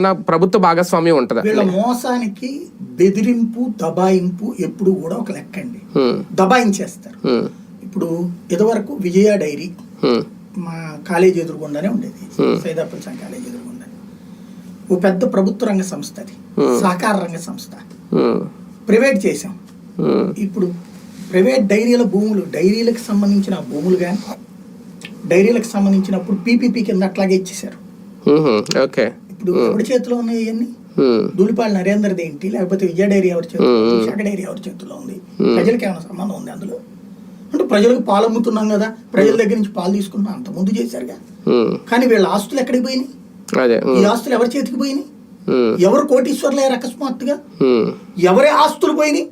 నా ప్రభుత్వ భాగస్వామ్యం ఉంటుందా. వీళ్ళ మోసానికి బెదిరింపు దబాయింపు ఎప్పుడు కూడా ఒక లెక్క అండి. దబాయించేస్తారు. ఇప్పుడు ఇదివరకు విజయ డైరీ మా కాలేజీ ఎదురుగుండానే ఉండేది. సైదాపల్సం కాలేజీ ఎదురుగుండా ఓ పెద్ద ప్రభుత్వ రంగ సంస్థ అది. సహకార రంగ సంస్థ. ప్రైవేట్ చేసాం హ్మ్, ఇప్పుడు ప్రైవేట్ డైరీల భూములు డైరీలకు సంబంధించిన భూములు కానీ డైరీలకు సంబంధించినప్పుడు పీపీపీ కింద అట్లాగే హ్మ్, ఓకే. ఇప్పుడు ఎవరి చేతిలో ఉన్నాయి ఇవన్నీ? దూలిపాల నరేందర్ది ఏంటి? లేకపోతే విజయ డైరీ ఎవరి చేతిలో విశాఖ డైరీ ఎవరి చేతిలో ఉంది? ప్రజలకు ఏమైనా సంబంధం ఉంది అందులో? అంటే ప్రజలకు పాలు అమ్ముతున్నాం కదా ప్రజల దగ్గర నుంచి పాలు తీసుకున్నాం అంత ముందు చేశారుగా. కానీ వీళ్ళ ఆస్తులు ఎక్కడికి పోయినాయి? ఈ ఆస్తులు ఎవరి చేతికి పోయినాయి? ఎవరు కోటీశ్వర్లు అయ్యారు అకస్మాత్తుగా ఎవరి ఆస్తులు పోయినాయి?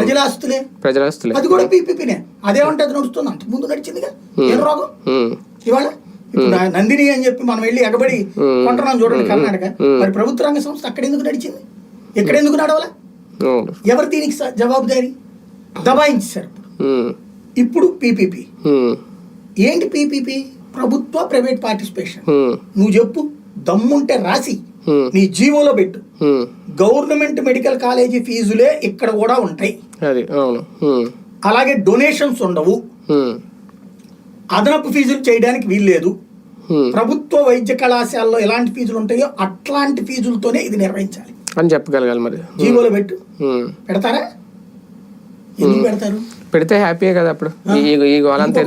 ప్రజల ఆస్తులే? ప్రజల ఆస్తులే. అది కూడా పీపీపీనే. అదేమంటే అది నడుస్తుంది అంత ముందు నడిచిందిగా? ఏం రోగం? ఇవాళ ఇప్పుడు నందిని అని చెప్పి మనం వెళ్ళి ఎగబడి కొంటున్నాం చూడండి కర్ణాటక. మరి ప్రభుత్వ రంగ సంస్థ అక్కడ ఎందుకు నడిచింది? ఇక్కడ ఎందుకు నడవలా ఎవరు దీనికి జవాబుదారీ? దబాయించారు ఇప్పుడు పీపీపీ. ఏంటి పీపీపీ? ప్రభుత్వ ప్రైవేట్ పార్టిసిపేషన్. నువ్వు చెప్పు. దమ్ముంటే రాసి. నీ జీవోలో పెట్టు. గవర్నమెంట్ మెడికల్ కాలేజీ ఫీజులే ఇక్కడ కూడా ఉంటాయి. అలాగే డొనేషన్స్ ఉండవు. అదనపు ఫీజులు చేయడానికి వీల్లేదు. ప్రభుత్వ వైద్య కళాశాలలో ఎలాంటి ఫీజులు ఉంటాయో అట్లాంటి ఫీజులతోనే ఇది నిర్వహించాలి. అని చెప్పగలగాలి మరి. జీవోలో పెట్టు. పెడతారా? ఎందుకు పెడతారు? పెడితే హ్యాపీయే కదా అప్పుడు. ఈ గోలంతా